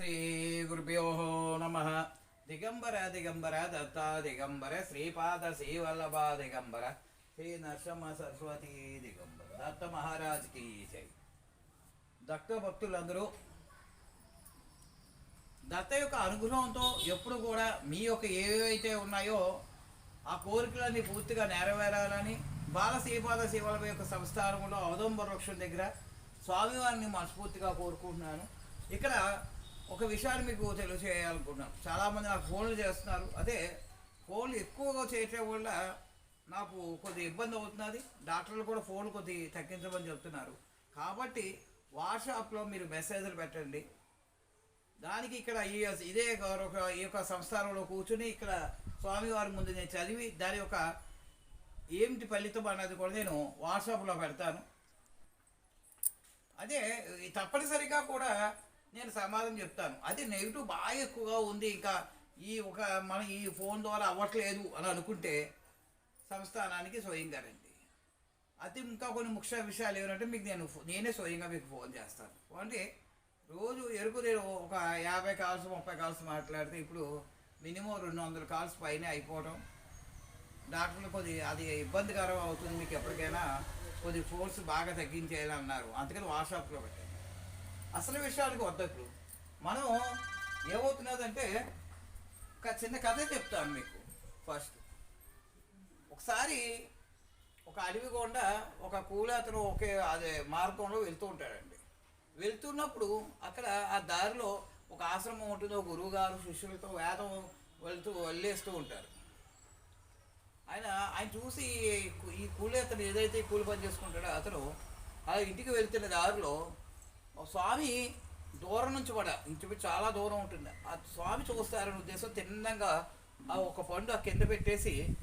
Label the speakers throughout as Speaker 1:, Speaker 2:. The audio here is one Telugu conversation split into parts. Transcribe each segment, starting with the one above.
Speaker 1: శ్రీ గురుభ్యో నమ. దిగంబర దిగంబర దత్త దిగంబర శ్రీపాద శ్రీవల్లభ దిగంబర శ్రీ నరసింహ సరస్వతి దిగంబర. దత్త మహారాజ్కి జై. దత్త భక్తులందరూ దత్త యొక్క అనుగ్రహంతో ఎప్పుడు కూడా మీ యొక్క ఏవైతే ఉన్నాయో ఆ కోరికలన్నీ పూర్తిగా నెరవేరాలని బాల శ్రీపాద శివల యొక్క సంస్థానంలో అవదంబ వృక్షం దగ్గర స్వామివారిని మనస్ఫూర్తిగా కోరుకుంటున్నాను. ఇక్కడ ఒక విషయాన్ని మీకు తెలియజేయాలనుకుంటున్నాను. చాలామంది నాకు ఫోన్లు చేస్తున్నారు. అదే ఫోన్లు ఎక్కువగా చేయటం వల్ల నాకు కొద్ది ఇబ్బంది అవుతున్నది. డాక్టర్లు కూడా ఫోన్ కొద్ది తగ్గించమని చెప్తున్నారు. కాబట్టి వాట్సాప్లో మీరు మెసేజ్లు పెట్టండి. దానికి ఇక్కడ ఈ ఇదే ఒక ఈ యొక్క సంస్థానంలో కూర్చుని ఇక్కడ స్వామివారి ముందు నేను చదివి దాని యొక్క ఏమిటి ఫలితం అన్నది కూడా నేను వాట్సాప్లో పెడతాను. అదే తప్పనిసరిగా కూడా నేను సమాధానం చెప్తాను. అది నెగిటివ్ బాగా ఎక్కువగా ఉంది. ఇంకా ఈ ఒక మన ఈ ఫోన్ ద్వారా అవ్వట్లేదు అని అనుకుంటే సంస్థానానికి స్వయంగా రండి. అది ఇంకా కొన్ని ముఖ్య విషయాలు ఏమంటే మీకు నేను నేనే స్వయంగా మీకు ఫోన్ చేస్తాను. అంటే రోజు ఎరుకు నేను ఒక యాభై కాల్స్ ముప్పై కాల్స్ మాట్లాడితే ఇప్పుడు మినిమం రెండు వందల కాల్స్ పైన అయిపోవడం డాక్టర్లు కొద్ది అది ఇబ్బందికరం అవుతుంది మీకు ఎప్పటికైనా. కొద్ది ఫోర్స్ బాగా తగ్గించేయాలన్నారు అందుకని వాట్సాప్లో పెట్టాను. అసలు విషయాలకు వద్ద ఇప్పుడు. మనం ఏమవుతున్నదంటే ఒక చిన్న కథ చెప్తాను మీకు ఫస్ట్. ఒకసారి ఒక అడవి గుండా ఒక కూలి అతను ఒకే అదే మార్గంలో వెళ్తూ ఉంటాడండి. వెళ్తున్నప్పుడు అక్కడ ఆ దారిలో ఒక ఆశ్రమం ఉంటుంది ఒక గురువుగారు శిష్యులతో వేదం వెళ్తూ వెళ్ళేస్తూ ఉంటారు. ఆయన ఆయన చూసి ఈ కూలి అతను ఏదైతే కూలి పని చేసుకుంటాడో అతను ఆ ఇంటికి వెళ్తున్న దారిలో స్వామి దూరం నుంచి పడ ఇంచుమించు చాలా దూరం ఉంటుంది ఆ స్వామి చూస్తారనే ఉద్దేశం తిన్నంగా ఆ ఒక పండు ఆ కింద పెట్టేసి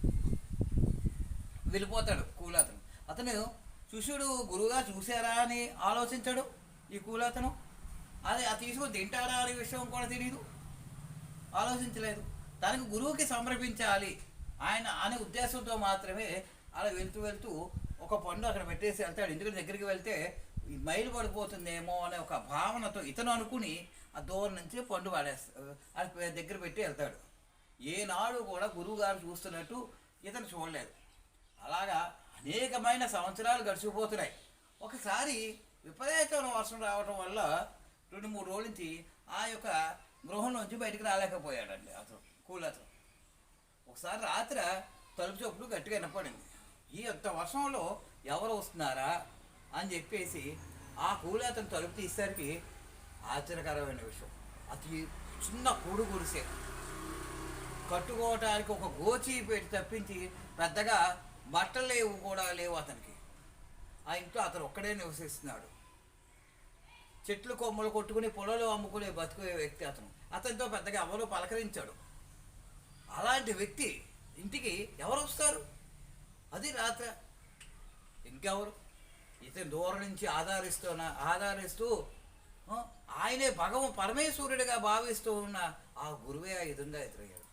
Speaker 1: వెళ్ళిపోతాడు కూలాతను. అతను అతను శిష్యుడు గురువుగా చూసారా అని ఆలోచించాడు ఈ కూలాతను. అది ఆ తీసుకుని తింటారా? అనే విషయం కూడా తెలియదు ఆలోచించలేదు. దానికి గురువుకి సమర్పించాలి ఆయన అనే ఉద్దేశంతో మాత్రమే అలా వెళ్తూ వెళ్తూ ఒక పండు అక్కడ పెట్టేసి వెళ్తాడు. ఎందుకంటే దగ్గరికి వెళ్తే మైలు పడిపోతుందేమో అనే ఒక భావనతో ఇతను అనుకుని ఆ దూరం నుంచి పండు వాడేస్తాడు అది దగ్గర పెట్టి వెళ్తాడు. ఏనాడు కూడా గురువు గారు చూస్తున్నట్టు ఇతను చూడలేదు. అలాగా అనేకమైన సంవత్సరాలు గడిచిపోతున్నాయి. ఒకసారి విపరీతమైన వర్షం రావడం వల్ల రెండు మూడు రోజుల నుంచి ఆ యొక్క గృహం నుంచి బయటికి రాలేకపోయాడండి అతను కూలతను ఒకసారి రాత్రి తలుపు చప్పుడు గట్టిగా వినపడింది. ఈ యొక్క వర్షంలో ఎవరు వస్తున్నారా? అని చెప్పేసి ఆ కూలి అతను తలుపు తీసేసరికి ఆశ్చర్యకరమైన విషయం. అతి చిన్న కూడు గురిసే. కట్టుకోవటానికి ఒక గోచి పెట్టి తప్పించి పెద్దగా బట్టలు లేవు కూడా లేవు అతనికి. ఆ ఇంట్లో అతను ఒక్కడే నివసిస్తున్నాడు. చెట్లు కొమ్మలు కొట్టుకుని పొలాలు అమ్ముకునే బతుకునే వ్యక్తి అతను? అతనితో పెద్దగా ఎవరు పలకరించాడు. అలాంటి వ్యక్తి ఇంటికి ఎవరు వస్తారు? అది రాత్ర. ఇంకెవరు? ఇతని దూరం నుంచి ఆధారిస్తున్న ఆధారిస్తూ ఆయనే భగవ పరమేశ్వరుడిగా భావిస్తూ ఉన్న ఆ గురువే ఆ విధంగా ఎదురయ్యాడు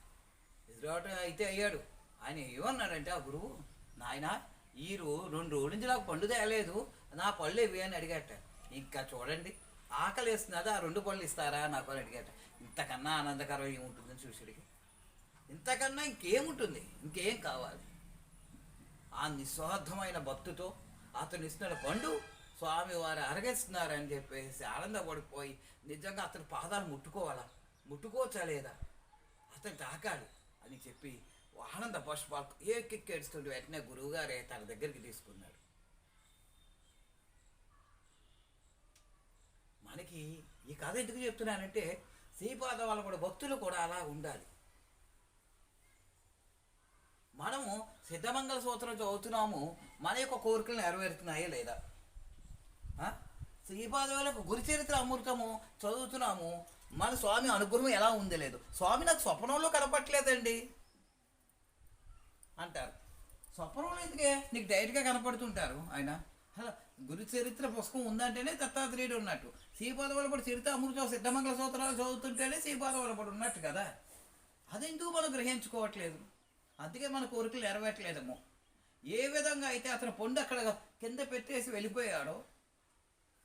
Speaker 1: ఎదురవటం అయితే అయ్యాడు. ఆయన ఏమన్నాడంటే ఆ గురువు నాయన ఈ రో రెండు రోజుల నుంచి నాకు పండు తేలేదు. నా పళ్ళు ఇవి అని అడిగట. ఇంకా చూడండి ఆకలి వేస్తున్నది? ఆ రెండు పళ్ళు ఇస్తారా? నాకు అని అడిగట. ఇంతకన్నా ఆనందకరం ఏముంటుందని చూసుడికి ఇంతకన్నా ఇంకేముంటుంది? ఇంకేం కావాలి? ఆ నిస్వార్థమైన భక్తితో అతను ఇస్తున్న పండు స్వామి వారు అరగేస్తున్నారని చెప్పేసి ఆనందపడిపోయి నిజంగా అతని పాదాలు ముట్టుకోవాలా? ముట్టుకోవచ్చా లేదా? అతను తాకాలి అని చెప్పి ఆనంద పుష్పాలు ఏ కిక్కేడుస్తుంటే వెంటనే గురువుగారే తన దగ్గరికి తీసుకున్నాడు. మనకి ఈ కథ ఎందుకు చెప్తున్నానంటే శ్రీపాద వాళ్ళ కూడా భక్తులు కూడా అలా ఉండాలి. మనము సిద్ధమంగళ సూత్రం చదువుతున్నాము మన యొక్క కోరికలు నెరవేరుతున్నాయా లేదా? శ్రీపాదవులకు గురు చరిత్ర అమృతము చదువుతున్నాము. మన స్వామి అనుగ్రహం ఎలా ఉంది లేదు? స్వామి నాకు స్వప్నంలో కనపట్లేదండి అంటారు. స్వప్నంలో ఎందుకే? నీకు డైరెక్ట్గా కనపడుతుంటారు ఆయన. హలో గురు చరిత్ర పుస్తకం ఉందంటేనే దత్తాత్రేయుడు ఉన్నట్టు. శ్రీపాదవుల పడి చరిత్ర అమృతం సిద్ధమంగళ సూత్రాలు చదువుతుంటేనే శ్రీపాదవుల పడి ఉన్నట్టు కదా? అదెందుకు మనం గ్రహించుకోవట్లేదు? అందుకే మన కోరికలు నెరవేరట్లేదేమో. ఏ విధంగా అయితే అతను పొండు అక్కడ కింద పెట్టేసి వెళ్ళిపోయాడో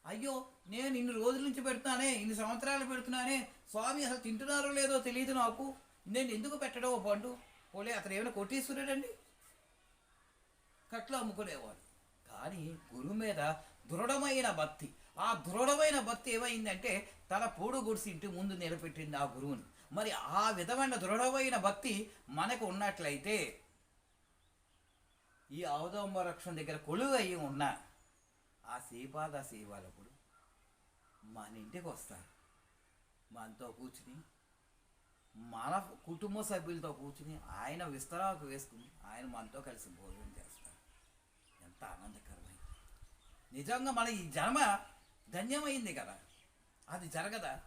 Speaker 1: అయ్యో నేను ఇన్ని రోజుల నుంచి పెడుతున్నానే ఇన్ని సంవత్సరాలు పెడుతున్నానే స్వామి అసలు తింటున్నారో లేదో తెలియదు నాకు. నేను ఎందుకు పెట్టడం ఓ పండు? పోలే అతను ఏమైనా కొట్టేసుకున్నాడండి? కట్లు అమ్ముకునేవాడు. కానీ గురువు మీద దృఢమైన భక్తి. ఆ దృఢమైన భక్తి ఏమైందంటే తన పూడు గుడిసి ఇంటి ముందు నిలబెట్టింది ఆ గురువుని. మరి ఆ విధమైన దృఢమైన భక్తి మనకు ఉన్నట్లయితే ఈ అవధంబ వృక్షం దగ్గర కొలువు అయ్యి ఉన్న ఆ శ్రీపాద శ్రీవాలకుడు మన ఇంటికి వస్తారు. మనతో కూర్చుని మన కుటుంబ సభ్యులతో కూర్చుని ఆయన విస్తరాకు వేసుకుని ఆయన మనతో కలిసి భోజనం చేస్తారు. ఎంత ఆనందకరమైంది. నిజంగా మన ఈ జన్మ ధన్యమైంది కదా. అది జరగదా?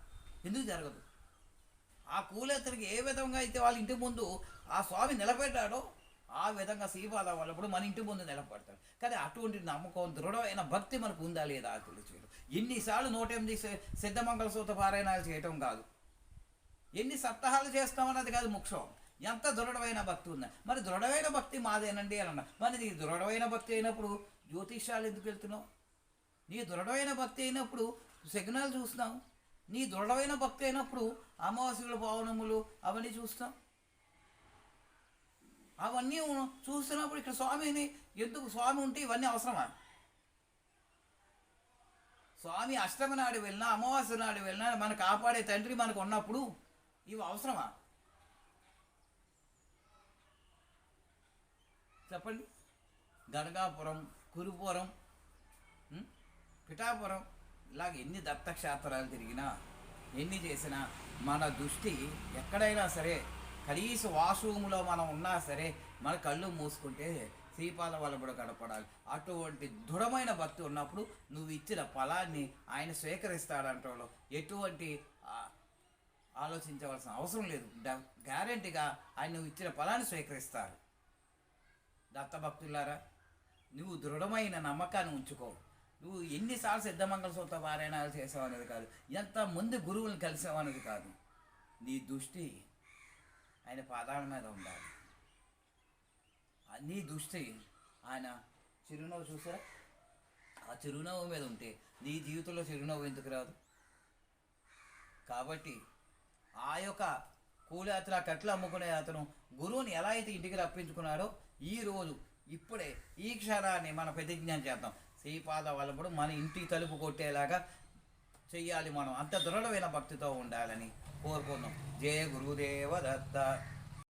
Speaker 1: ఎందుకు జరగదు? ఆ కూలెత్తరికి ఏ విధంగా అయితే వాళ్ళ ఇంటి ముందు ఆ స్వామి నిలబెట్టాడో ఆ విధంగా శ్రీపాద వాళ్ళప్పుడు మన ఇంటి ముందు నిలబడతాడు. కానీ అటువంటి నమ్మకం దృఢమైన భక్తి మనకు ఉందా లేదా అది తెలియచేయడం ఎన్నిసార్లు నూట ఎనిమిది సిద్ధమంగళ సూత పారాయణాలు చేయటం కాదు. ఎన్ని సప్తాహాలు చేస్తామన్నది కాదు ముఖ్యం. ఎంత దృఢమైన భక్తి ఉందా? మరి దృఢమైన భక్తి మాదేనండి అని అన్న. మరి నీ దృఢమైన భక్తి అయినప్పుడు జ్యోతిష్యాలు ఎందుకు వెళ్తున్నావు? నీ దృఢమైన భక్తి అయినప్పుడు సిగ్నల్ చూస్తున్నావు? నీ దృఢమైన భక్తి అయినప్పుడు అమావాస్యుల పౌర్ణములు అవన్నీ చూస్తాం అవన్నీ చూస్తున్నప్పుడు ఇక్కడ స్వామిని ఎందుకు స్వామి ఉంటే ఇవన్నీ అవసరమా? స్వామి అష్టమి నాడు వెళ్ళినా అమావాస్య నాడు వెళ్ళినా మన కాపాడే తండ్రి మనకు ఉన్నప్పుడు ఇవి అవసరమా? చెప్పండి. గనగాపురం కురుపురం పిఠాపురం ఇలాగ ఎన్ని దత్తక్షేత్రాలు తిరిగినా ఎన్ని చేసినా మన దృష్టి ఎక్కడైనా సరే కనీస వాష్రూమ్లో మనం ఉన్నా సరే మన కళ్ళు మూసుకుంటే శ్రీపాద వల్లబడి గడపడాలి అటువంటి దృఢమైన భక్తి ఉన్నప్పుడు నువ్వు ఇచ్చిన ఫలాన్ని ఆయన స్వీకరిస్తాడంటలో ఎటువంటి ఆలోచించవలసిన అవసరం లేదు. గ్యారంటీగా ఆయన నువ్వు ఇచ్చిన ఫలాన్ని స్వీకరిస్తారు దత్తభక్తులారా నువ్వు దృఢమైన నమ్మకాన్ని ఉంచుకో. నువ్వు ఎన్నిసార్లు సిద్ధమంగళ సొంత పారాయణాలు చేసావు అనేది కాదు. ఎంత మంది గురువులను కలిసావు అనేది కాదు. నీ దృష్టి ఆయన పాదాల మీద ఉండాలి. అన్నీ నీ దృష్టి ఆయన చిరునవ్వు చూసారా? ఆ చిరునవ్వు మీద ఉంటే నీ జీవితంలో చిరునవ్వు ఎందుకు రాదు? కాబట్టి ఆ యొక్క కూలయాత్ర కట్లు అమ్ముకునే అతను గురువుని ఎలా అయితే ఇంటికి రప్పించుకున్నాడో ఈ రోజు ఇప్పుడే ఈ క్షణాన్ని మన ప్రతిజ్ఞ చేద్దాం. శ్రీపాద వల్లప్పుడు మన ఇంటి తలుపు కొట్టేలాగా చెయ్యాలి మనం. అంత దృఢమైన భక్తితో ఉండాలని కోరుకుందాం. జయ గురుదేవ దత్త.